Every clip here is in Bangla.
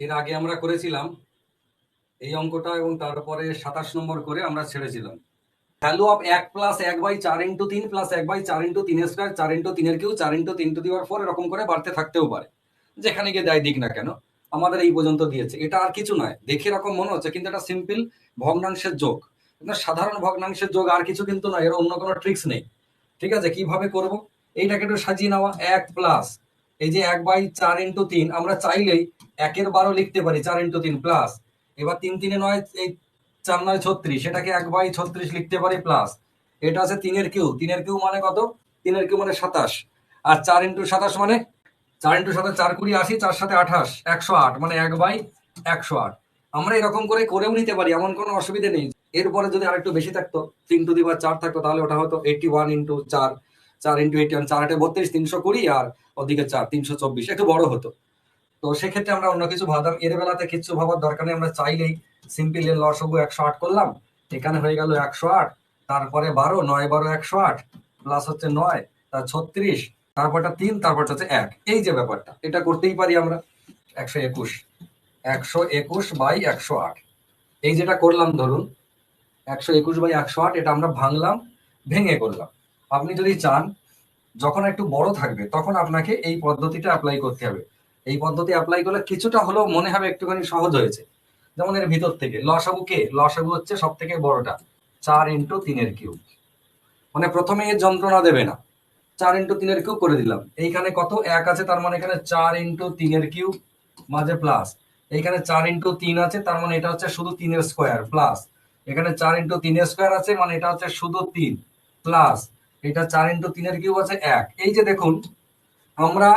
এর আগে আমরা করেছিলাম। এই অঙ্কটা এবং তারপরে সাতাশ নম্বর করে আমরা ছেড়েছিলাম। ভ্যালু অফ এক প্লাস এক বাই চার ইন্টু তিন প্লাস এক বাই চার ইন্টু তিনের স্কোয়ার, চার ইন্টু তিনের কিউ, চার ইন্টু তিন টু দিওয়ার ফোর এরকম করে বাড়তে থাকতেও পারে। যেখানে গিয়ে দেয় দিক না কেন, আমাদের এই পর্যন্ত দিয়েছে। এটা আর কিছু নয়, দেখে এরকম মনে হচ্ছে, কিন্তু এটা সিম্পল ভগ্নাংশের যোগ। সাধারণ ভগ্নাংশের যোগ আর কিছু কিন্তু নয়, এর অন্য কোনো ট্রিক্স নেই। ঠিক আছে, কীভাবে করব? এইটাকে একটু সাজিয়ে নেওয়া, এক প্লাস এই যে এক বাই চার ইন্টু তিন, আমরা চাইলেই একের বারো লিখতে পারি চার ইন্টু তিন প্লাস এবার তিন তিনে নয়, এই চার নয় ছত্রিশ, এটাকে এক বাই ছত্রিশ লিখতে পারি প্লাস এটা আছে তিনের কিউ তিনের কিউ মানে কত? তিনের কিউ মানে সাতাশ। আর চার ইন্টু সাতাশ মানে? চার ইন্টু সাতাশ, চার কুড়ি, আশি, চার সাথে আঠাশ, একশো আট মানে এক বাই একশো আট। আমরা এরকম করে করেও নিতে পারি, এমন কোনো অসুবিধা নেই। এরপরে যদি আরেকটু বেশি থাকতো, তিন টু দি বা চার থাকতো, তাহলে ওটা হতো এইটি ওয়ান ইন্টু চার। চার ইন্টু এইটি চার আটে বত্রিশ, তিনশো কুড়ি আর ওদিকে চার, তিনশো চব্বিশ, একটু বড় হতো। তো সেক্ষেত্রে আমরা অন্য কিছু ভাবতাম, এর বেলাতে কিচ্ছু ভাবার দরকার নেই, আমরা চাইলেই সিম্পল এর লসগু একশো আট করলাম, এখানে হয়ে গেল একশো আট, তারপরে বারো, নয় বারো একশো আট প্লাস হচ্ছে নয়, তার ছত্রিশ, তারপরটা তিন, তারপরটা হচ্ছে এক, এই যে ব্যাপারটা, এটা করতেই পারি আমরা। একশো একুশ একশো একুশ বাই একশো আট, এই যেটা করলাম ধরুন, একশো একুশ বাই একশো আট, এটা আমরা ভাঙলাম, ভেঙে করলাম। আপনি যদি চান, যখন একটু বড় থাকবে, তখন আপনাকে এই পদ্ধতিটা অ্যাপ্লাই করতে হবে। এই পদ্ধতি অ্যাপ্লাই করলে কিছুটা হলেও মনে হবে একটুখানি সহজ হয়েছে। যেমন এর ভিতর থেকে, লসাগু কে? লসাগু হচ্ছে সব থেকে বড়টা। চার ইন্টু তিনের কিউব। মানে প্রথমে এর যন্ত্রণা দেবে না। চার ইন্টু তিনের কিউব করে দিলাম। এইখানে কত? এক আছে, তার মানে এখানে চার ইন্টু তিনের কিউব মাঝে প্লাস এইখানে চার ইন্টু তিন আছে, তার মানে এটা হচ্ছে শুধু তিনের স্কোয়ার প্লাস এখানে চার ইন্টু তিনের স্কোয়ার আছে মানে এটা হচ্ছে শুধু তিন প্লাস এটা চার ইন্টু তিনের কিউব আছে এক। এই যে দেখুন, আমরা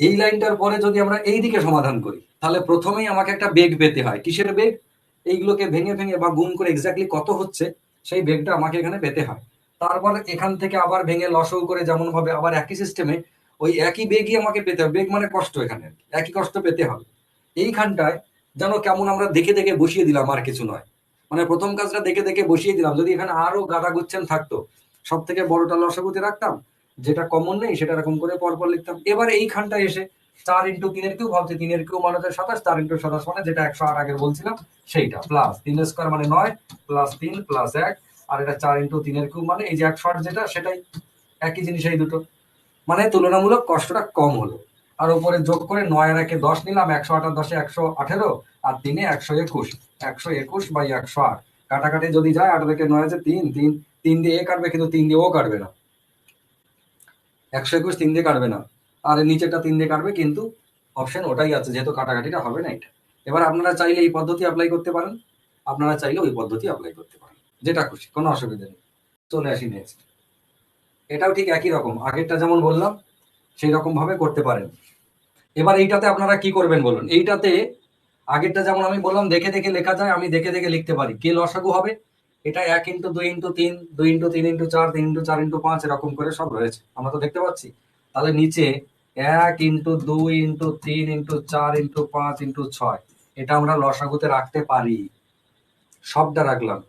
এই লাইনটার পরে যদি আমরা এই দিকে সমাধান করি, তাহলে প্রথমেই আমাকে একটা বেগ পেতে হয়। কিসের বেগ? এইগুলোকে ভেঙে ভেঙে বা গুণ করে এক্স্যাক্টলি কত হচ্ছে, সেই বেগটা আমাকে এখানে পেতে হয়। তারপর এখান থেকে আবার ভেঙে লসও করে যেমন ভাবে আবার একই সিস্টেমে ওই একই বেগই আমাকে পেতে হবে। বেগ মানে কষ্ট এখানে একই কষ্ট পেতে হবে। এইখানটায় যেন কেমন আমরা দেখে দেখে বসিয়ে দিলাম আর কিছু নয়। মানে প্রথম কাজটা দেখে দেখে বসিয়ে দিলাম। যদি এখানে আরও গাদা গুচ্ছেন থাকতো সব থেকে বড়টা লসাগুতে রাখতাম, যেটা কমন নেই সেটা এরকম করে পরপর লিখতাম। এবার এইখানটায় এসে চার ইন্টু তিনের কিউ ভাবছি তিনের কিউ মানে হচ্ছে সাতাশ, চার ইন্টু সাতাশ মানে যেটা একশো আট আগে বলছিলাম, সেইটা। প্লাস তিন স্কোয়ার মানে নয় প্লাস তিন প্লাস এক, আর এটা চার ইন্টু তিনের কিউ মানে এই যে একশো আট যেটা, সেটাই একই জিনিস এই দুটো। মানে তুলনামূলক কষ্টটা কম হলো। আর উপরে যোগ করে নয় আর একে দশ নিলাম, একশো আর দশে একশো আঠেরো, আর তিনে একশো একুশ একশো একুশ বাই একশো আট। কাটাকাটি যদি যায় আট থেকে নয় আছে তিন তিন তিন দিয়ে এ কাটবে, কিন্তু তিন দিয়ে ও কাটবে না। একশো একুশ তিন দিয়ে কাটবে না। আর নিচেরটা তিন দিয়ে কাটবে, কিন্তু অপশন ওটাই আছে, যেহেতু কাটাকাটিটা হবে না এটা। এবার আপনারা চাইলে এই পদ্ধতি অ্যাপ্লাই করতে পারেন। আপনারা চাইলে ওই পদ্ধতি অ্যাপ্লাই করতে পারেন। যেটা খুশি, কোনো অসুবিধা নেই। চলে আসি নেক্সট এটাও ঠিক একই রকম। আগেরটা যেমন বললাম সেই রকম ভাবে করতে পারেন। এবার এইটাতে আপনারা কি করবেন বলুন? এইটাতে আগেরটা যেমন আমি বললাম, দেখে দেখে লেখা যায়, আমি দেখে দেখে লিখতে পারি। কে লসাগু হবে? এটা এক ইন্টু দুই ইন্টু তিন, দুই ইন্টু তিন ইন্টু চার, তিন ইন্টু চার ইন্টু পাঁচ এরকম করে সব রয়েছে। আমরা তো দেখতে পাচ্ছি। তাহলে নিচে এক ইন্টু দুই ইন্টু তিন ইন্টু চার ইন্টু পাঁচ ইন্টু ছয়, এটা আমরা লসাগুতে রাখতে পারি। সবটা রাখলাম।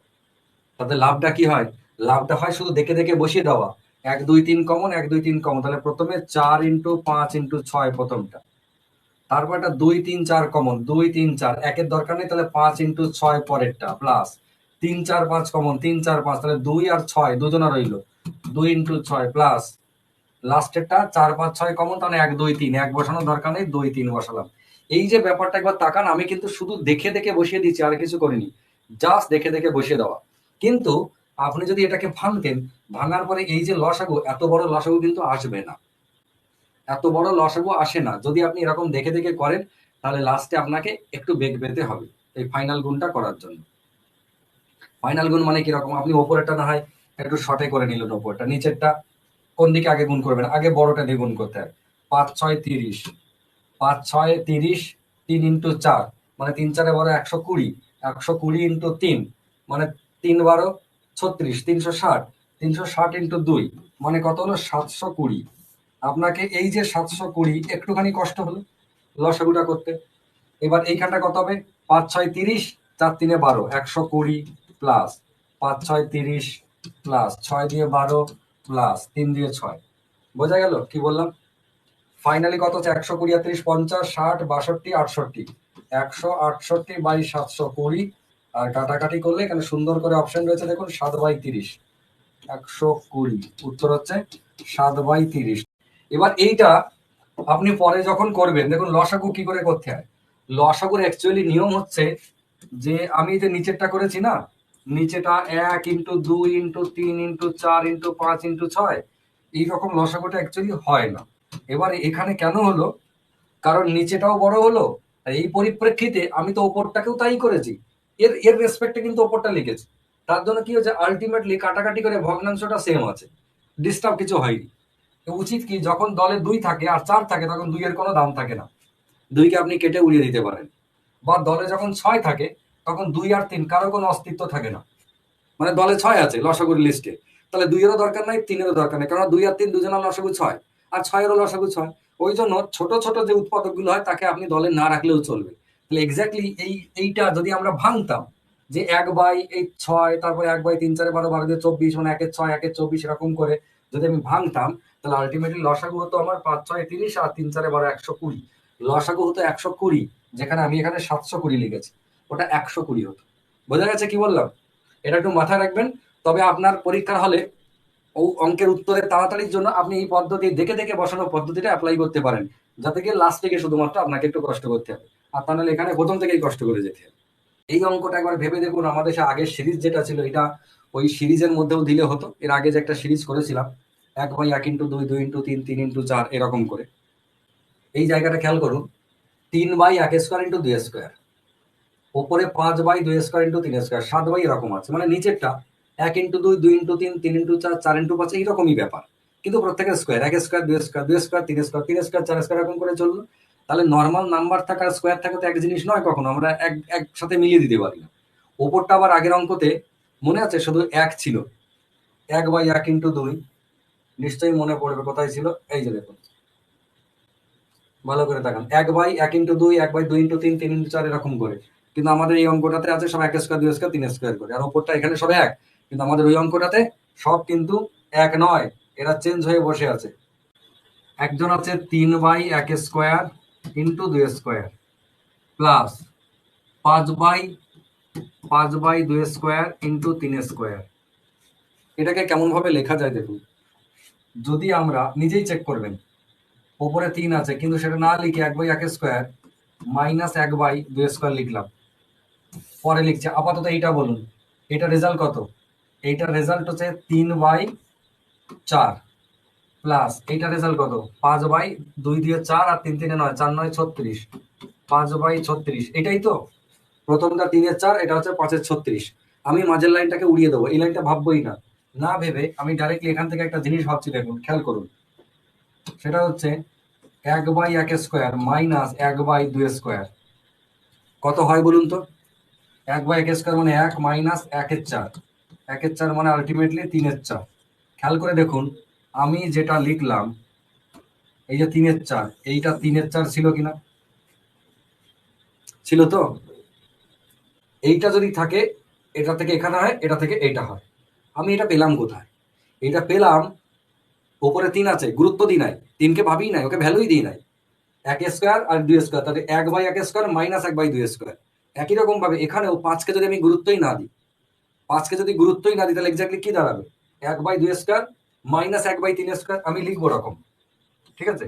তাতে লাভটা কি হয়? লাভটা হয় শুধু দেখে দেখে বসিয়ে দেওয়া। এক, দুই, তিন কমন এক, দুই, তিন কমন তাহলে প্রথমে চার ইন্টু পাঁচ ইন্টু ছয় প্রথমটা। তারপর একটা দুই, তিন, চার কমন দুই, তিন, চার। একের দরকার নেই, তাহলে পাঁচ ইন্টু ছয় পরেরটা প্লাস তিন, চার, পাঁচ কমন তিন, চার, পাঁচ, তাহলে দুই আর ছয়, দুজনা রইল। দুই ইন্টু ছয় প্লাস লাস্টেরটা চার, পাঁচ, ছয় কমন তাহলে এক, দুই, তিন। এক বসানোর দরকার নেই, দুই, তিন বসালাম। এই যে ব্যাপারটা একবার তাকান, আমি কিন্তু শুধু দেখে দেখে বসিয়ে দিচ্ছি, আর কিছু করিনি। জাস্ট দেখে দেখে বসিয়ে দেওয়া। কিন্তু আপনি যদি এটাকে ভাঙতেন, ভাঙার পরে এই যে লসাগু, এত বড় লসাগু কিন্তু আসবে না। এত বড় লসাগু আসে না। যদি আপনি এরকম দেখে দেখে করেন, তাহলে লাস্টে আপনাকে একটু বেগ পেতে হবে, এই ফাইনাল গুণটা করার জন্য। ফাইনাল গুণ মানে কীরকম? আপনি ওপরেরটা না হয় একটু শর্টে করে নিলেন ওপরটা। নিচেরটা কোন দিকে আগে গুণ করবেন? আগে বড়টা দিয়ে গুণ করতে হয় পাঁচ, ছয়, তিরিশ। পাঁচ, ছয়, তিরিশ, তিন ইন্টু চার মানে তিন চারে বারো একশো কুড়ি। একশো কুড়ি ইন্টু তিন মানে তিন বারো ছত্রিশ, তিনশো ষাট তিনশো ষাট ইন্টু দুই মানে কত হলো? সাতশো কুড়ি। আপনাকে এই যে সাতশো কুড়ি, একটুখানি কষ্ট হলো লসাগুটা করতে। এবার এইখানটা কত হবে? পাঁচ, ছয়, তিরিশ, চার, তিনে বারো, একশো কুড়ি। প্লাস পাঁচ ছয় তিরিশ প্লাস ছয় দিয়ে বারো প্লাস তিন দিয়ে ছয়। বোঝা গেল? কি বললাম? ফাইনালি কত হচ্ছে? একশো কুড়ি আটত্রিশ পঞ্চাশ, ষাট, বাষট্টি, আটষট্টি। একশো, আটষট্টি বাই সাতশো কুড়ি। আর কাটাকাটি করলে এখানে সুন্দর করে অপশন রয়েছে, দেখুন, সাত বাই তিরিশ। একশো কুড়ি। উত্তর হচ্ছে সাত বাই তিরিশ। এবার এইটা আপনি পরে যখন করবেন, দেখুন, লসাগু কি করে করতে হয়? লসাগুর অ্যাকচুয়ালি নিয়ম হচ্ছে যে আমি যে নিচেরটা করেছি না নিচেটা এক ইন্টু দুই ইন্টু তিন ইন্টু চার ইন্টু পাঁচ ইন্টু ছয়, এইরকম লসাগুটা অ্যাকচুয়ালি হয় না। এবার এখানে কেন হলো? কারণ নিচেটাও বড় হলো, আর এই পরিপ্রেক্ষিতে আমি তো ওপরটাকেও তাই করেছি। এর এর রেসপেক্টে কিন্তু ওপরটা লিখেছি। তার জন্য কি হচ্ছে আলটিমেটলি কাটাকাটি করে ভগ্নাংশটা সেম আছে। ডিস্টার্ব কিছু হয়নি। উচিত কি? যখন দলে দুই থাকে আর চার থাকে, তখন দুইয়ের কোনো দাম থাকে না। দুইকে আপনি কেটে উড়িয়ে দিতে পারেন। বা দলে যখন ছয় থাকে তখন দুই আর তিন, কারও কোনো অস্তিত্ব থাকে না। মানে দলে ছয় আছে লসাগুর লিস্টে তাহলে দুইয়েরও দরকার নাই, তিনেরও দরকার নেই কারণ দুই আর তিন দুজনের লসাগু ছয়, আর ছয়েরও লসাগু ছয়। ওই জন্য ছোট ছোট যে উৎপাদকগুলো হয়, তাকে আপনি দলে না রাখলেও চলবে। তাহলে এক্স্যাক্টলি এই, এইটা যদি আমরা ভাঙতাম, যে এক বাই এই ছয়, তারপরে এক বাই তিন, চারে বারো বারো দিয়ে চব্বিশ মানে একের ছয়, একের চব্বিশ, এরকম করে যদি আমি ভাঙতাম, তাহলে আলটিমেটলি লসাগু হতো আমার পাঁচ, ছয়, তিরিশ, আর তিন, চারে বারো, একশো কুড়ি। লসাগু হতো একশো কুড়ি, যেখানে আমি এখানে সাতশো কুড়ি লিখেছি। ওটা একশো কুড়ি হতো। বোঝা গেছে কি বললাম? এটা একটু মাথায় রাখবেন। তবে আপনার পরীক্ষার হলে ও অঙ্কের উত্তরে তাড়াতাড়ির জন্য আপনি এই পদ্ধতি দেখে দেখে বসানো পদ্ধতিটা অ্যাপ্লাই করতে পারেন। যাতে গিয়ে লাস্ট থেকে শুধুমাত্র আপনাকে একটু কষ্ট করতে হবে। আর তাহলে এখানে প্রথম থেকেই কষ্ট করে যেতে হবে। এই অঙ্কটা একবার ভেবে দেখুন, আমাদের সে আগের সিরিজ যেটা ছিল, এটা ওই সিরিজের মধ্যেও দিলে হতো। এর আগে যে একটা সিরিজ করেছিলাম, এক বাই এক ইন্টু দুই দুই ইন্টু তিন তিন ইন্টু চার, এরকম করে। এই জায়গাটা খেয়াল করুন, তিন বাই এক স্কোয়ার ইন্টু দুই স্কোয়ার ওপরে পাঁচ বাই দুই স্কোয়ার ইন্টু তিন স্কোয়ার সাত বাই এরকম আছে। মানে নিচেরটা এক ইন্টু দুই দুই ইন্টু তিন তিন ইন্টু চার চার ইন্টু পাঁচ, এইরকমই ব্যাপার। কিন্তু প্রত্যেকের স্কোয়ার এক স্কোয়ার দুই স্কোয়ার দুই স্কোয়ার তিন স্কোয়ার তিন স্কোয়ার চার স্কোয়ার এরকম করে চলল। তাহলে নর্মাল নাম্বার থাকা স্কোয়ার থাকা তো এক জিনিস নয় কখনো, আমরা এক, একসাথে মিলিয়ে দিতে পারি না। ওপরটা আবার আগের অঙ্কতে মনে আছে? শুধু এক ছিল। এক বাই এক ইন্টু দুই, নিশ্চয়ই মনে পড়বে কোথায় ছিল? এই যে দেখুন। ভালো করে দেখান। এক বাই এক ইন্টু দুই, এক বাই দুই ইন্টু তিন তিন ইন্টু চার এরকম করে। কিন্তু আমাদের এই অঙ্কটাতে আছে সব এক স্কোয়ার দুই স্কোয়ার তিন স্কোয়ার করে। আর ওপরটা এখানে সব এক। কিন্তু আমাদের ওই অঙ্কটাতে সব কিন্তু এক নয়। এরা চেঞ্জ হয়ে বসে আছে। একজন আছে তিন বাই এক স্কোয়ার ইন্টু দুই স্কোয়ার প্লাস পাঁচ বাই পাঁচ বাই দুই স্কোয়ার ইন্টু তিন স্কোয়ার এটাকে কেমন ভাবে লেখা যায় দেখুন। যদি আমরা নিজেই চেক করবেন ওপরে তিন আছে, কিন্তু সেটা না লিখে এক বাই এক স্কোয়ার মাইনাস এক বাই দুই স্কোয়ার লিখলাম। পরে লিখছে, আপাতত এইটা বলুন। এটা রেজাল্ট কত? এইটার রেজাল্ট হচ্ছে তিন বাই চার প্লাস এইটা রেজাল্ট কত? পাঁচ বাই দুই দিয়ে চার আর তিন তিনে নয়, চার নয় ছত্রিশ। পাঁচ বাই ছত্রিশ, এটাই তো? প্রথমটা তিনের চার, এটা হচ্ছে পাঁচের ছত্রিশ। আমি মাঝের লাইনটাকে উড়িয়ে দেবো, এই লাইনটা ভাববোই না। না ভেবে আমি ডাইরেক্টলি এখান থেকে একটা জিনিস ভাবছি, দেখুন, খেয়াল করুন। সেটা হচ্ছে এক বাই এক স্কোয়ার মাইনাস এক বাই দুই স্কোয়ার কত হয় বলুন তো? এক বাই এক স্কোয়ার মানে এক মাইনাস একের চার। একের চার মানে আলটিমেটলি তিনের চার। খেয়াল করে দেখুন, আমি যেটা লিখলাম, এই যে তিনের চার, এইটা তিনের চার ছিল কিনা? ছিল তো? এইটা যদি থাকে, এটা থেকে এখানে হয়, এটা থেকে এইটা হয়। আমি এটা পেলাম কোথায়? এটা পেলাম, ওপরে তিন আছে, গুরুত্ব দিই নাই, তিনকে ভাবি নাই, ওকে ভ্যালুই দিই নাই। এক স্কোয়ার আর দুই স্কোয়ার তাহলে এক বাই এক স্কোয়ার মাইনাস এক বাই দুই স্কোয়ার একই রকম ভাবে এখানেও পাঁচকে যদি আমি গুরুত্বই না দিই, পাঁচকে যদি গুরুত্বই না দিই, তাহলে এক্স্যাক্টলি কি দাঁড়াবে? এক বাই দুই স্কোয়ার মাইনাস এক বাই তিন স্কোয়ার আমি লিখব রকম ঠিক আছে?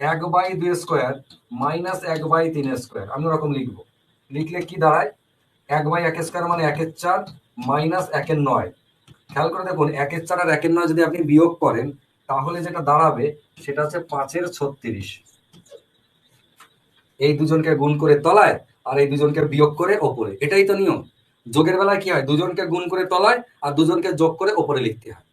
এক বাই দুই স্কোয়ার মাইনাস এক বাই তিন স্কোয়ার আমি ওরকম লিখব। লিখলে কি দাঁড়ায়? এক বাই এক স্কোয়ার মানে একের চার মাইনাস একের নয়। খেয়াল করে দেখুন, একের চার আর একের নয় যদি আপনি বিয়োগ করেন, তাহলে যেটা দাঁড়াবে সেটা হচ্ছে পাঁচের ছত্রিশ। এই দুজনকে গুণ করে তলায় আর এই দুজনকে বিয়োগ করে ওপরে। এটাই তো নিয়ম। যোগের বেলায় কি হয়? দুজনকে গুণ করে তলায় আর দুজনকে যোগ করে ওপরে লিখতে হয়।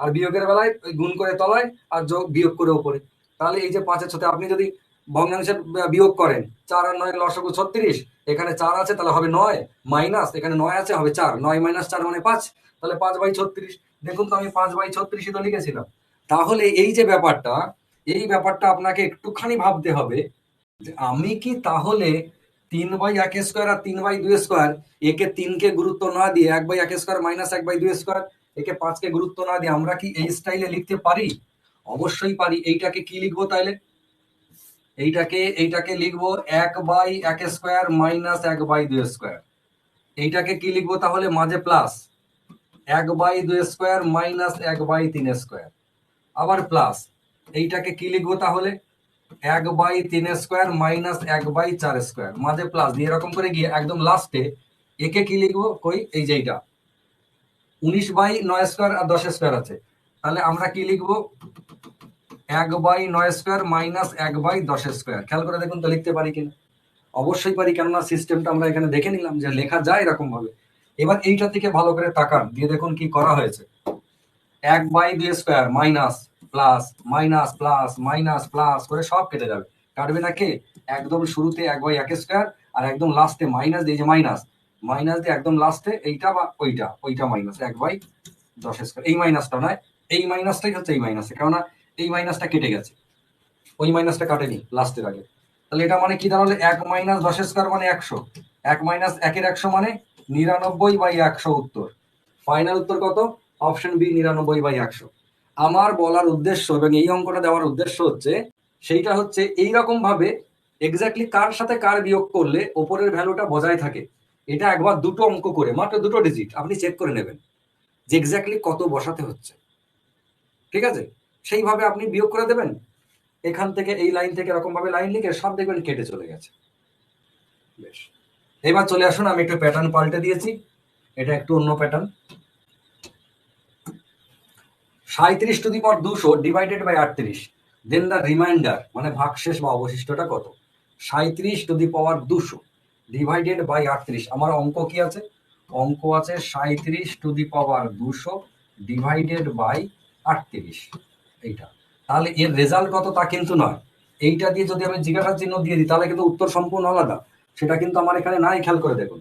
আর বিয়োগের বেলায় গুণ করে তলায় আর যোগ বিয়োগ করে ওপরে। তাহলে এই যে পাঁচের সাথে আপনি যদি ভগ্নাংশের বিয়োগ করেন, চার আর নয় লসগু ছত্রিশ, এখানে চার আছে, তাহলে হবে নয় মাইনাস, এখানে নয় আছে, হবে চার। নয় মাইনাস চার মানে পাঁচ, তাহলে পাঁচ বাই ছত্রিশ। দেখুন তো আমি পাঁচ বাই ছত্রিশই তো লিখেছিলাম। তাহলে এই যে ব্যাপারটা, এই ব্যাপারটা আপনাকে একটুখানি ভাবতে হবে যে আমি কি তাহলে তিন বাই এক স্কোয়ার আর তিন বাই দুই স্কোয়ার একে তিনকে গুরুত্ব না দিয়ে এক বাই এক স্কোয়ার মাইনাস এক বাই দুই স্কোয়ার একে পাঁচকে গুরুত্ব না দিয়ে আমরা কি এই স্টাইলে লিখতে পারি? অবশ্যই পারি। এইটাকে কি লিখব তাইলে? এইটাকে এইটাকে লিখব এক বাই এক স্কোয়ার মাইনাস এক বাই দুই স্কোয়ার এইটাকে কি লিখব তাহলে? মাঝে প্লাস এক বাই দুই স্কোয়ার মাইনাস এক বাই তিন স্কোয়ার আবার প্লাস এইটাকে কি লিখব তাহলে? এক বাই তিন স্কোয়ার মাইনাস এক বাই চার স্কোয়ার। মাঝে প্লাস দিয়ে এরকম করে গিয়ে একদম লাস্টে একে কি লিখব? কই? এই যে এইটা। উনিশ বাই নয় স্কোয়ার আর দশ স্কোয়ার আছে। তাহলে আমরা কি লিখব? এক বাই নয় স্কোয়ার মাইনাস এক বাই দশ স্কোয়ার। খেয়াল করে দেখুন তো লিখতে পারি কিনা। অবশ্যই পারি, কেননা সিস্টেমটা আমরা এখানে দেখে নিলাম যে লেখা যায় এরকম ভাবে এবার এইটা থেকে ভালো করে তাকান, দিয়ে দেখুন কি করা হয়েছে। এক বাই দুই square minus plus minus plus minus plus করে সব কেটে যাবে। কাটবে না কে? একদম শুরুতে এক বাই এক স্কোয়ার আর একদম লাস্টে মাইনাস দিয়ে যে মাইনাস মাইনাস দিয়ে একদম লাস্টে এইটা বা ওইটা ওইটা মাইনাস এক বাই দশ স্কোয়ার এই মাইনাসটা নয়, এই মাইনাসটাই হচ্ছে এই মাইনাসে কেননা এই মাইনাসটা কেটে গেছে। ওই মাইনাসটা কাটেনি লাস্টের আগে। তাহলে এটা মানে কি দাঁড়াল? এক মাইনাস দশ স্কোয়ার মানে একশো। এক মাইনাস একের একশো মানে নিরানব্বই বাই একশো উত্তর। ফাইনাল উত্তর কত? অপশন বি নিরানব্বই বাই একশো। আমার বলার উদ্দেশ্য এবং এই অঙ্কটা দেওয়ার উদ্দেশ্য হচ্ছে, সেইটা হচ্ছে এই রকম ভাবে এক্স্যাক্টলি কার সাথে কার বিয়োগ করলে ওপরের ভ্যালুটা বজায় থাকে। এটা একবার দুটো অঙ্ক করে, মাত্র দুটো ডিজিট আপনি চেক করে নেবেন যে এক্স্যাক্টলি কত বসাতে হচ্ছে। ঠিক আছে? সেইভাবে আপনি বিয়োগ করে দেবেন। এখান থেকে এই লাইন থেকে এরকম ভাবে লাইন লিখে সব দেখবেন কেটে চলে গেছে। বেশ। এবার চলে আসুন, আমি একটু প্যাটার্ন পাল্টে দিয়েছি। এটা একটু অন্য প্যাটার্ন সাঁত্রিশ টু দি পাওয়ার দুশো ডিভাইডেড বাই আটত্রিশ। দেন দ্য রিমাইন্ডার মানে ভাগশেষ বা অবশিষ্টটা কত? সাঁত্রিশ টু দি পাওয়ার দুশো ডিভাইডেড বাই আটত্রিশ। আমার অঙ্ক কি আছে? অঙ্ক আছে সাঁত্রিশ টু দি পাওয়ার দুশো ডিভাইডেড বাই আটত্রিশ। এইটা। তাহলে এর রেজাল্ট কত তা কিন্তু নয়। এইটা দিয়ে যদি আমি জিজ্ঞাসা চিহ্ন দিয়ে দিই, তাহলে কিন্তু উত্তর সম্পূর্ণ আলাদা। সেটা কিন্তু আমার এখানে নাই, খেয়াল করে দেখুন।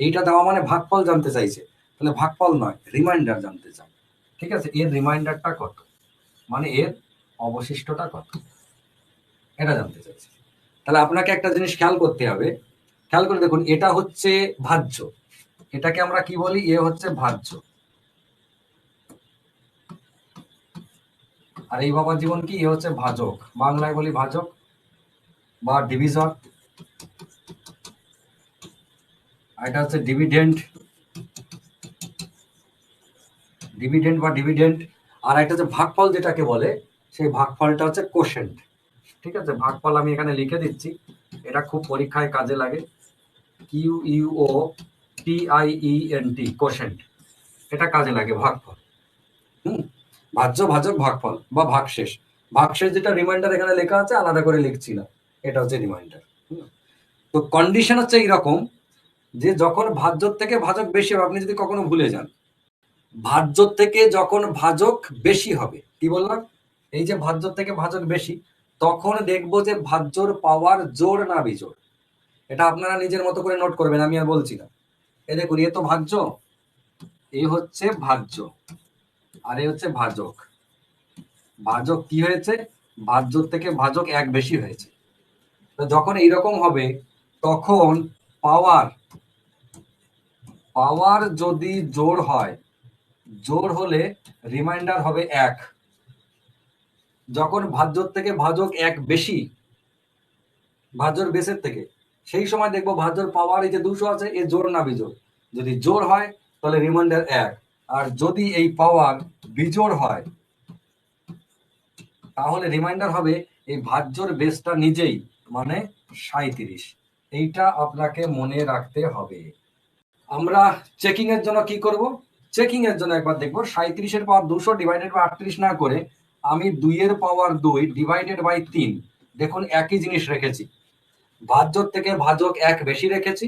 এইটা দেওয়া মানে ভাগফল জানতে চাইছে। তাহলে ভাগফল নয় রিমাইন্ডার জানতে চাই। ঠিক আছে? এর রিমাইন্ডারটা কত? মানে এর অবশিষ্টটা কত? এটা জানতে চাইছে। তাহলে আপনাকে একটা জিনিস খেয়াল করতে হবে। খেয়াল করে দেখুন, এটা হচ্ছে ভাজ্য। এটাকে আমরা কি বলি? এ হচ্ছে ভাজ্য। আর এই বাবার জীবন কি? এ হচ্ছে ভাজক। বাংলায় বলি ভাজক বা ডিভিজন এটা হচ্ছে ডিভিডেন্ড ডিভিডেন্ড বা ডিভিডেন্ড আর একটা হচ্ছে ভাগফল যেটাকে বলে, সেই ভাগফলটা হচ্ছে কোশেন্ট ঠিক আছে? ভাগফল আমি এখানে লিখে দিচ্ছি। এটা খুব পরীক্ষায় কাজে লাগে। Q U O T I E N T quotient এটা কাজে লাগে ভাগফল। হুম? ভাজ্য ভাজক ভাগফল বা ভাগশেষ। ভাগশেষ যেটা রিমাইন্ডার এখানে লেখা আছে, আলাদা করে লিখছি না। এটা হচ্ছে রিমাইন্ডার তো কন্ডিশন হচ্ছে এইরকম যে যখন ভাজ্যর থেকে ভাজক বেশি হবে, আপনি যদি কখনো ভুলে যান ভাজ্যর থেকে যখন ভাজক বেশি হবে, কি বললাম? এই যে ভাজ্যর থেকে ভাজক বেশি, তখন দেখব যে ভাজ্যর পাওয়ার জোর না বিজোর এটা আপনারা নিজের মতো করে নোট করবেন, আমি আর বলছি না। এ দেখুন, এ তো ভাজ্য, এ হচ্ছে ভাজ্য, আর এ হচ্ছে ভাজক। ভাজক কি হয়েছে? ভাজ্যর থেকে ভাজক এক বেশি হয়েছে। তো যখন এইরকম হবে, তখন পাওয়ার পাওয়ার যদি জোর হয় জোর হলে রিমাইন্ডার হবে এক। যখন ভাজ্যর থেকে ভাজক এক বেশি, ভাজ্যর বেসের থেকে, সেই সময় দেখব ভাজ্যর পাওয়ার এই যে দুশো আছে, এ জোর না বিজোর যদি জোর হয়, তাহলে রিমাইন্ডার এক। আর যদি এই পাওয়ার বিজোড় হয়, তাহলে রিমাইন্ডার হবে এই ভাজ্যর বেসটা নিজেই মানে সাঁত্রিশ এইটা আপনাকে মনে রাখতে হবে। আমরা চেকিং এর জন্য কি করব? চেকিং এর জন্য একবার দেখব। সাঁত্রিশের পাওয়ার দুশো ডিভাইডেড বাই আটত্রিশ না করে আমি দুইয়ের পাওয়ার দুই ডিভাইডেড বাই তিন। দেখুন, একই জিনিস রেখেছি। ভাজ্যর থেকে ভাজক এক বেশি রেখেছি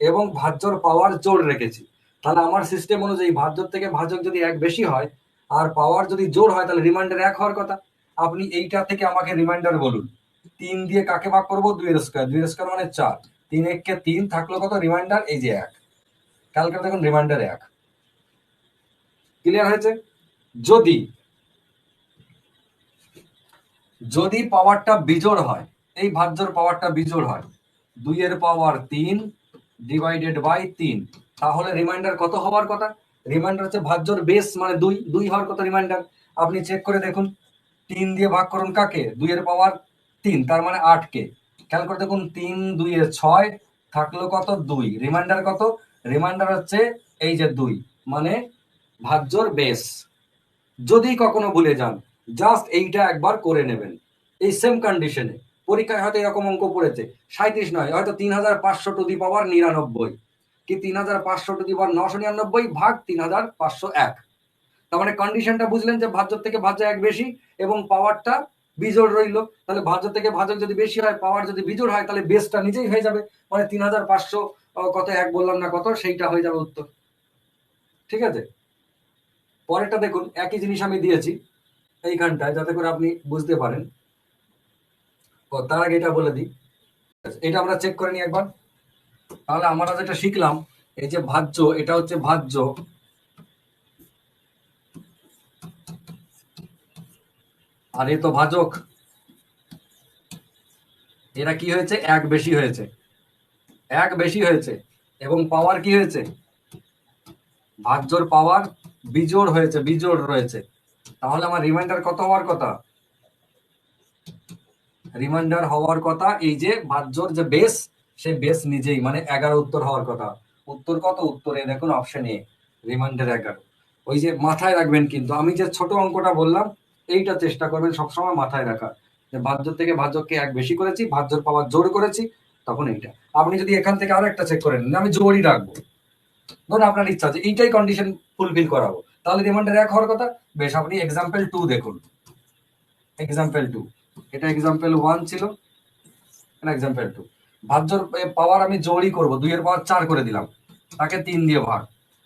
এবং ভাজ্যর পাওয়ার জোর রেখেছি। তাহলে আমার সিস্টেম অনুযায়ী ভাজ্যর থেকে ভাজক যদি এক বেশি হয় আর পাওয়ার যদি জোর হয়, তাহলে রিমাইন্ডার এক হওয়ার কথা। আপনি এইটা থেকে আমাকে রিমাইন্ডার বলুন। তিন দিয়ে কাকে ভাগ করব? দুইয়ের স্কোয়ার দুইয়ের স্কোয়ার মানে চার। তিন এককে তিন থাকল কত? রিমাইন্ডার এই যে এক। কালকে দেখুন রিমাইন্ডার এক। ক্লিয়ার হয়েছে? যদি যদি পাওয়ারটা বিজোড় হয়, এই ভাজ্যর পাওয়ারটা বিজোড় হয়, দুইয়ের পাওয়ার তিন ডিভাইডেড বাই তিন, তাহলে রিমাইন্ডার কত হওয়ার কথা? রিমাইন্ডার হচ্ছে ভাজ্যর বেস মানে দুই দুই হওয়ার কথা রিমাইন্ডার আপনি চেক করে দেখুন, তিন দিয়ে ভাগ করুন কাকে? দুইয়ের পাওয়ার তিন, তার মানে আট কে খেয়াল করে দেখুন, তিন দুই এ ছয়, থাকল কত? দুই। রিমাইন্ডার কত? রিমাইন্ডার হচ্ছে এই যে দুই মানে ভাজ্যর বেস যদি কখনো ভুলে যান জাস্ট এইটা একবার করে নেবেন। এই সেম কন্ডিশনে পরীক্ষায় হয়তো এরকম অঙ্ক পড়েছে। সাঁত্রিশ নয়, হয়তো তিন হাজার পাঁচশো টু দি পাওয়ার নিরানব্বই। কি তিন হাজার পাঁচশো টু দি পাওয়ার নশো নিরানব্বই ভাগ তিন হাজার পাঁচশো এক? তার মানে কন্ডিশনটা বুঝলেন যে ভাজ্য থেকে ভাজ্য এক বেশি এবং পাওয়ারটা বিজোড় রইল। তাহলে ভাজ্য থেকে ভাজক যদি বেশি হয় পাওয়ার যদি বিজোড় হয়, তাহলে বেসটা নিজেই হয়ে যাবে। মানে তিন হাজার পাঁচশো কত এক বললাম না কত, সেইটা হয়ে যাবে উত্তর। ঠিক আছে? পরেরটা দেখুন, একই জিনিস আমি দিয়েছি এইখানটায়, যাতে করে আপনি বুঝতে পারেন। ও, তার আগে এটা বলে দিই। এটা আমরা চেক করে নিই একবার। তাহলে আমরা যেটা শিখলাম, এই যে ভাজ্য, এটা হচ্ছে ভাজ্য। আর এ তো ভাজক। এরা কি হয়েছে? এক বেশি হয়েছে। এক বেশি হয়েছে। এবং পাওয়ার কি হয়েছে? ভাজ্যর পাওয়ার বিজোড় হয়েছে, বিজোড় রয়েছে। তাহলে আমার রিমাইন্ডার কত হওয়ার কথা? রিমাইন্ডার হওয়ার কথা, এই যে ভাজ্যর যে বেস সেই বেস নিজেই মানে এগারো উত্তর হওয়ার কথা। উত্তর কত? উত্তরে দেখুন অপশন এ রিমাইন্ডার এগারো। ওই যে মাথায় রাখবেন কিন্তু, আমি যে ছোট অঙ্কটা বললাম, এইটা চেষ্টা করবেন সবসময় মাথায় রাখা যে ভাজ্য থেকে ভাজ্যকে এক বেশি করেছি, ভাজ্যর পাওয়ার জোর করেছি, তখন এইটা। আপনি যদি এখান থেকে আরও একটা চেক করেন আমি জোরই রাখব। ধরুন আপনার ইচ্ছা যে এইটাই কন্ডিশন ফুলফিল করাবো। তাহলে রিমাইন্ডার এক হওয়ার কথা, বেশ আপনি এক্সাম্পল টু দেখুন। এক্সাম্পল টু এটা এক্সাম্পল ওয়ান ছিল এক্সাম্পল টু ভাজ্যর পাওয়ার আমি জোরই করব, দুইয়ের পাওয়ার চার করে দিলাম, তাকে তিন দিয়ে ভাগ।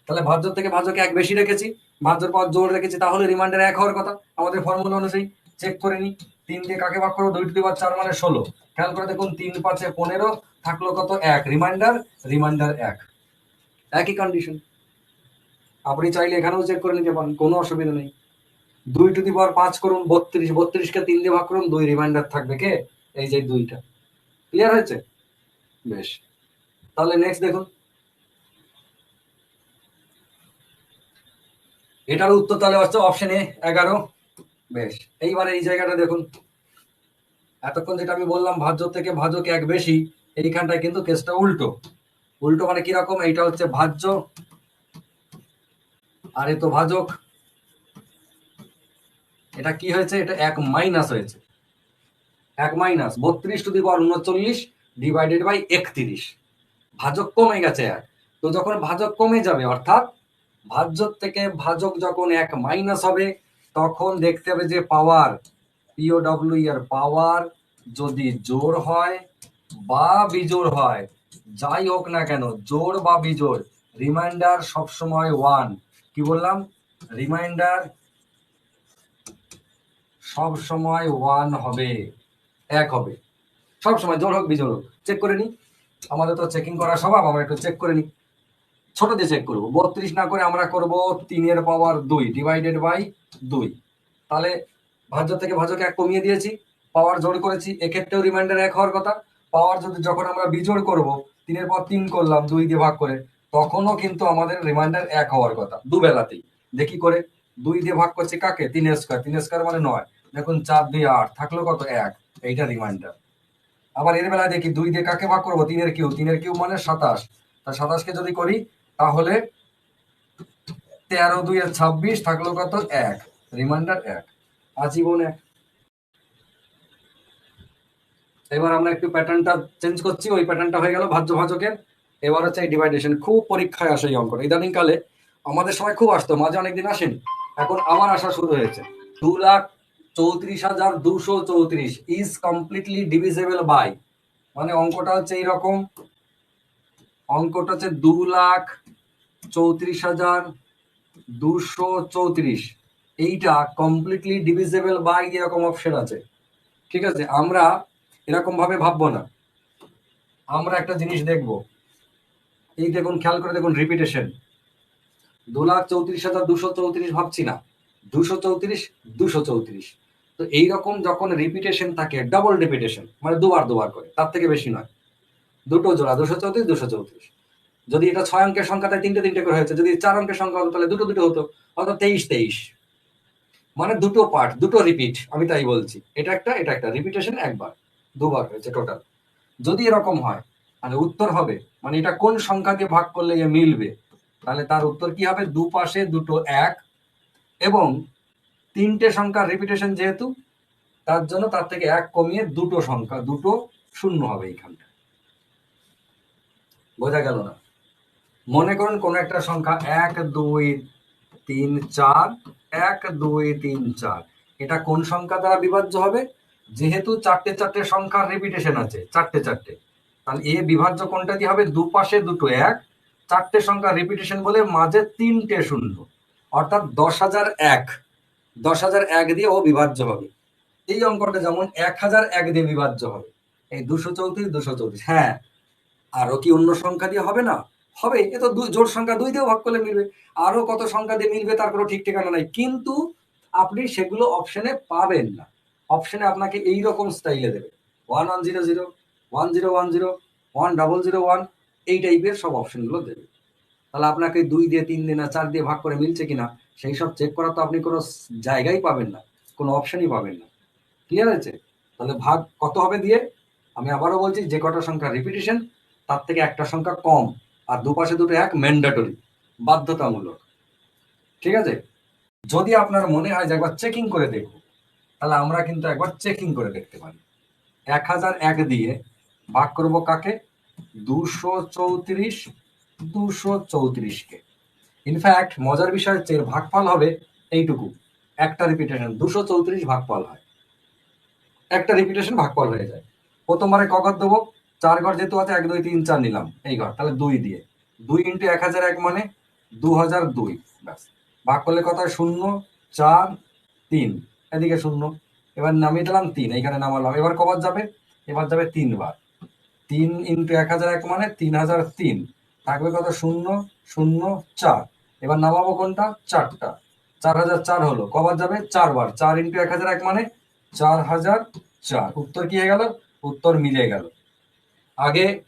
তাহলে ভাজ্য থেকে ভাজ্যকে এক বেশি রেখেছি, ভাজ্যর পাওয়ার জোর রেখেছি, তাহলে রিমাইন্ডার এক হওয়ার কথা, আমাদের ফর্মুলা অনুযায়ী চেক করে নিই। তিন দিয়ে কাকে ভাগ করব? দুই টু পাওয়ার চার মানে ষোলো। খেয়াল করে দেখুন, তিন পাঁচে পনেরো, থাকল কত? এক। রিমাইন্ডার রিমাইন্ডার এক। একই কন্ডিশন আপনি চাইলে এখানেও চেক করে নিতে পারেন, কোনো অসুবিধা নেই। দুই টু দি পাওয়ার পাঁচ করুন, বত্রিশ, বত্রিশকে তিন দিয়ে ভাগ করুন, দুই রিমাইন্ডার থাকবে কে? এই যে দুইটা। ক্লিয়ার হয়েছে? বেশ। তাহলে নেক্সট দেখুন। এটার উত্তর তাহলে হচ্ছে অপশন এ এগারো। বেশ। এইবারে এই জায়গাটা দেখুন। এতক্ষণ যেটা আমি বললাম, ভাজ্য থেকে ভাজক এক বেশি, এইখানটায় কিন্তু কেসটা উল্টো। উল্টো মানে কীরকম এইটা হচ্ছে ভাজ্য। আর তো ভাজক। এটা কি হয়েছে? এটা এক মাইনাস হয়েছে। এক মাইনাস বত্রিশ টু দি পাওয়ার উনচল্লিশ ডিভাইডেড বাই একত্রিশ। ভাজক কমে গেছে এক তো যখন ভাজক কমে যাবে, অর্থাৎ ভাজ্য থেকে ভাজক যখন এক মাইনাস হবে, তখন দেখতে হবে যে পাওয়ার পিওডব্লিউ এর পাওয়ার যদি জোর হয় বা বিজোর হয় যাই হোক না কেন, জোর বা বিজোড় রিমাইন্ডার সবসময় ওয়ান কি বললাম? রিমাইন্ডার সব সময় ওয়ান হবে, এক হবে। সব সময় জোর হোক বিজোড় হোক চেক করে নি। আমাদের তো চেকিং করা স্বভাব, আমরা একটু চেক করে নি। ছোট দিয়ে চেক করব। বত্রিশ না করে আমরা করব তিনের পাওয়ার দুই ডিভাইডেড বাই দুই। তাহলে ভাজ্য থেকে ভাজকে এক কমিয়ে দিয়েছি পাওয়ার জোর করেছি, এক্ষেত্রেও রিমাইন্ডার এক হওয়ার কথা। পাওয়ার যদি যখন আমরা বিজোড় করব তিনের পর তিন করলাম, দুই দিয়ে ভাগ করে, তখনও কিন্তু আমাদের রিমাইন্ডার এক হওয়ার কথা, দুবেলাতেই। দেখি করে, দুই দিয়ে ভাগ করছে কাকে? তিনের স্কোয়ার তিনের স্কোয়ার মানে নয়। দেখুন, চার দুই আট, থাকল কত? এক। এইটা রিমাইন্ডার আবার এর বেলায় দেখি দুই দিয়ে কাকে ভাগ করব? তিনের কিউ। তিনের কিউ মানে সাতাশ। তা সাতাশকে যদি করি, তাহলে তেরো দুই আর ছাব্বিশ, থাকল কত? এক। রিমাইন্ডার এক। আজীবন এক। এবার আমরা একটু প্যাটার্নটা চেঞ্জ করছি, ওই প্যাটার্নটা হয়ে গেল ভাজ্য ভাজকের। এবার হচ্ছে এই ডিভাইডেশন খুব পরীক্ষায় আসে এই অঙ্কটা। ইদানিং কালে আমাদের সময় খুব আসতো, মাঝে অনেকদিন আসেনি। এখন আবার আসা শুরু হয়েছে। দু লাখ চৌত্রিশ হাজার দুশো চৌত্রিশ ইজ কমপ্লিটলি ডিভিজেবল বাই মানে অঙ্কটা হচ্ছে এইরকম। অঙ্কটা হচ্ছে দু লাখ চৌত্রিশ হাজার দুশো চৌত্রিশ। এইটা কমপ্লিটলি ডিভিজেবল বাই এরকম অপশন আছে। ঠিক আছে, আমরা এরকম ভাবে ভাববো না। আমরা একটা জিনিস দেখব। এই দেখুন, খেয়াল করে দেখুন রিপিটেশন দু লাখ চৌত্রিশ হাজার দুশো চৌত্রিশ ভাবছি না। দুশো চৌত্রিশ দুশো চৌত্রিশ। তো এইরকম যখন রিপিটেশন থাকে ডাবল রিপিটেশন মানে দুবার দুবার করে, তার থেকে বেশি নয়। দুটো জোড়া, দুশো চৌত্রিশ দুশো চৌত্রিশ। যদি এটা ছয় অঙ্কের সংখ্যা তাই তিনটে তিনটে করে হয়েছে। যদি চার অঙ্কের সংখ্যা হতো, তাহলে দুটো দুটো হতো। হয়তো তেইশ তেইশ। মানে দুটো পার্ট দুটো রিপিট আমি তাই বলছি। এটা একটা এটা একটা। রিপিটেশন একবার। দুবার হয়েছে টোটাল যদি এরকম হয় মানে উত্তর হবে। মানে এটা কোন সংখ্যাকে ভাগ করলে এ মিলবে? তাহলে তার উত্তর কি হবে? দুপাশে দুটো এক এবং তিনটে সংখ্যার রিপিটেশন যেহেতু, তার জন্য তার থেকে এক কমিয়ে দুটো সংখ্যা, দুটো শূন্য হবে এইখানটা। বোঝা গেল না? মনে করুন কোন একটা সংখ্যা এক, দুই, তিন, চার, এক, দুই, তিন, চার। এটা কোন সংখ্যা দ্বারা বিভাজ্য হবে? যেহেতু চারটে চারটে সংখ্যার রিপিটেশন আছে, চারটে চারটে। তাহলে এ বিভাজ্য কোনটা দিয়ে হবে? দুপাশে দুটো, এক। চারটে সংখ্যা রিপিটেশন বলে মাঝে তিনটে শূন্য। অর্থাৎ দশ হাজার এক। দশ হাজার এক দিয়ে ও বিভাজ্য হবে। এই অঙ্কটা যেমন এক হাজার এক দিয়ে বিভাজ্য হবে। এই দুশো চৌত্রিশ দুশো চৌত্রিশ। হ্যাঁ আরও কি অন্য সংখ্যা দিয়ে হবে না? হবে, এ তো দু- জোর সংখ্যা দুই দিয়েও ভাগ করলে মিলবে। আরও কত সংখ্যা দিয়ে মিলবে তার কোনো ঠিক ঠিকানা নাই। কিন্তু আপনি সেগুলো অপশনে পাবেন না। অপশনে আপনাকে এই রকম স্টাইলে দেবে। One one zero zero one zero one zero one double zero one এই টাইপের সব অপশনগুলো দেবে। তাহলে আপনাকে দুই দিয়ে, তিন দিয়ে না, চার দিয়ে ভাগ করে মিলছে কিনা, সেই সব চেক করা তো আপনি কোনো জায়গায় পাবেন না, কোনো অপশনই পাবেন না। ক্লিয়ার আছে তাহলে ভাগ কত হবে দিয়ে? আমি আবারও বলছি, যে কটা সংখ্যা রিপিটেশন তার থেকে একটা সংখ্যা কম, আর দুপাশে দুটো এক ম্যান্ডেটরি বাধ্যতামূলক। ঠিক আছে? যদি আপনার মনে হয় যে একবার চেকিং করে দেখব তাহলে আমরা কিন্তু একবার চেকিং করে দেখতে পারি। এক হাজার এক দিয়ে ভাগ করব কাকে? দুশো চৌত্রিশ, দুশো চৌত্রিশকে ইনফ্যাক্ট মজার বিষয় হচ্ছে এর ভাগফল হবে এইটুকু। একটা রিপিটেশন দুশো চৌত্রিশ ভাগফল হয়। একটা রিপিটেশন ভাগফল হয়ে যায়। প্রথমবারে কগর দেবো? চার ঘর যেহেতু আছে, এক, দুই, তিন, চার নিলাম। এই ঘর, তাহলে দুই দিয়ে। দুই ইন্টু এক হাজার এক মানে দু হাজার দুই। ব্যাস। ভাগ করলে হয়? শূন্য, চার, তিন। এদিকে শূন্য। এবার নামিয়ে দিলাম তিন এইখানে নামালাম। এবার কবার যাবে? এবার যাবে তিনবার। তিন ইন্টু এক হাজার এক মানে তিন হাজার তিন। থাকবে কত? শূন্য শূন্য, চার। এবার নামাবো কোনটা? চারটা। চার হাজার চার হলো। কবার যাবে? চারবার। চার ইন্টু এক হাজার এক মানে চার হাজার চার। উত্তর কি হয়ে গেল? উত্তর মিলে গেল। আগে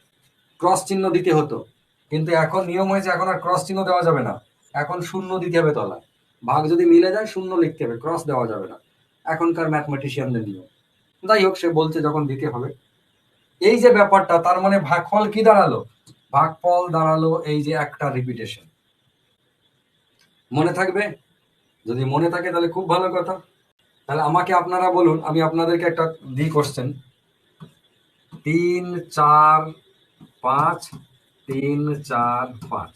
ক্রস চিহ্ন দিতে হতো। কিন্তু এখন নিয়ম হয়েছে, এখন আর ক্রস চিহ্ন দেওয়া যাবে না। এখন শূন্য দিতে হবে তলায়। ভাগ যদি মিলে যায়, শূন্য লিখতে হবে। ক্রস দেওয়া যাবে না। এখনকার ম্যাথমেটিশিয়ানদের নিয়ম। যাই হোক, সে বলছে যখন দিতে হবে। এই যে ব্যাপারটা, তার মানে ভাগফল কি দাঁড়াল? ভাগফল দাঁড়াল এই যে একটা রিপিটেশন মনে থাকবে? যদি মনে থাকে তাহলে খুব ভালো কথা। তাহলে আমাকে আপনারা বলুন, আমি আপনাদেরকে একটা দিই কোশ্চেন তিন, চার, পাঁচ, তিন, চার, পাঁচ।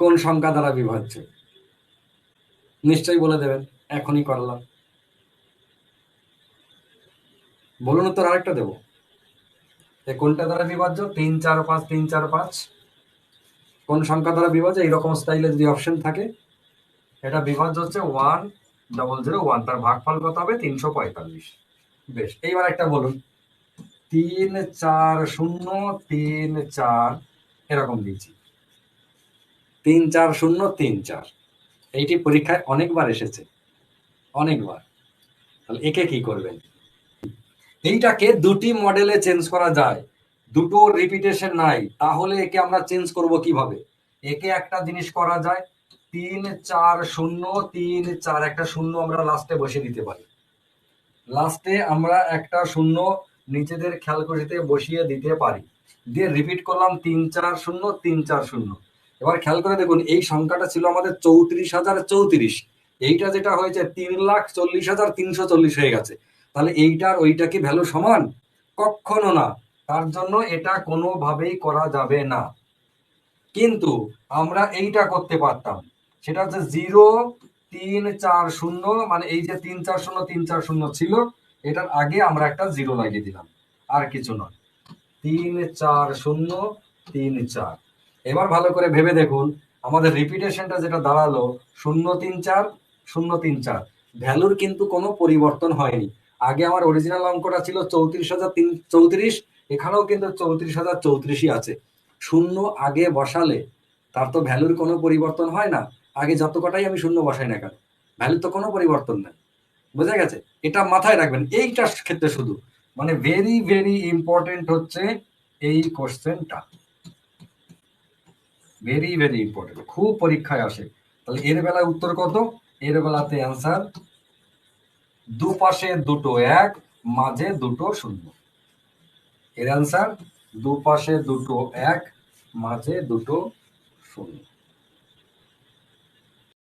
কোন সংখ্যা দ্বারা বিভাজ্য? নিশ্চয়ই বলে দেবেন, এখনই করলাম। বলুন উত্তর আরেকটা দেবো। কোনটা দ্বারা বিভাজ্য? তিন, চার, পাঁচ, তিন, চার, পাঁচ। কোন সংখ্যা দ্বারা বিভাজ্য? এইরকম স্টাইলে যদি অপশন থাকে, এটা বিভাজ্য হচ্ছে ওয়ান ডবল জিরো ওয়ান তার ভাগফল কত হবে? তিনশো পঁয়তাল্লিশ। বেশ, এইবার একটা বলুন। তিন, চার, শূন্য, তিন, চার, এরকম দিয়েছি। তিন, চার, শূন্য, তিন, চার। এইটি পরীক্ষায় অনেকবার এসেছে। অনেকবার। তাহলে একে কি করবেন? এইটাকে দুটি মডেলে চেঞ্জ করা যায়। দুটো রিপিটেশন নাই। তাহলে একে আমরা চেঞ্জ করব কীভাবে? একে একটা জিনিস করা যায়। তিন, চার, শূন্য, তিন, চার, একটা শূন্য আমরা লাস্টে বসে দিতে পারি। লাস্টে আমরা একটা শূন্য নিজেদের খেয়াল করিতে বসিয়ে দিতে পারি। দিয়ে রিপিট করলাম তিন, চার, শূন্য, তিন, চার, শূন্য। এবার খেয়াল করে দেখুন, এই সংখ্যাটা ছিল আমাদের চৌত্রিশ হাজার চৌত্রিশ। এইটা যেটা হয়েছে, তিন লাখ চল্লিশ হাজার তিনশো চল্লিশ হয়ে গেছে। তাহলে এইটার ওইটা কি ভ্যালু সমান? কখনো না। তার জন্য এটা কোনোভাবেই করা যাবে না। কিন্তু আমরা এইটা করতে পারতাম। সেটা হচ্ছে জিরো, তিন, চার, শূন্য মানে এই যে তিন, চার, শূন্য, তিন, চার, শূন্য ছিল, এটার আগে আমরা একটা জিরো লাগিয়ে দিলাম। আর কিছু নয়। তিন, চার, শূন্য, তিন, চার। এবার ভালো করে ভেবে দেখুন, আমাদের রিপিটেশনটা যেটা দাঁড়াল শূন্য তিন চার শূন্য তিন চার। ভ্যালুর কিন্তু কোনো পরিবর্তন হয়নি। আগে আমার অরিজিনাল অঙ্কটা ছিল চৌত্রিশ হাজার তিন, চৌত্রিশ, এখানেও কিন্তু চৌত্রিশ হাজার চৌত্রিশই আছে। শূন্য আগে বসালে তার তো ভ্যালুর কোনো পরিবর্তন হয় না। আগে যত কটাই আমি শূন্য বসাই না কেন, ভ্যালুর তো কোনো পরিবর্তন নেই। বোঝা গেছে? এটা মাথায় রাখবেন, এইটার ক্ষেত্রে শুধু। মানে ভেরি ভেরি ইম্পর্টেন্ট হচ্ছে এই কোশ্চেনটা ভেরি ভেরি ইম্পর্টেন্ট খুব পরীক্ষায় আসে। তাহলে এর বেলায় উত্তর কত? এর বেলাতে অ্যান্সার দুপাশে দুটো এক, মাঝে দুটো শূন্য। এর অ্যান্সার দুপাশে দুটো এক, মাঝে দুটো শূন্য।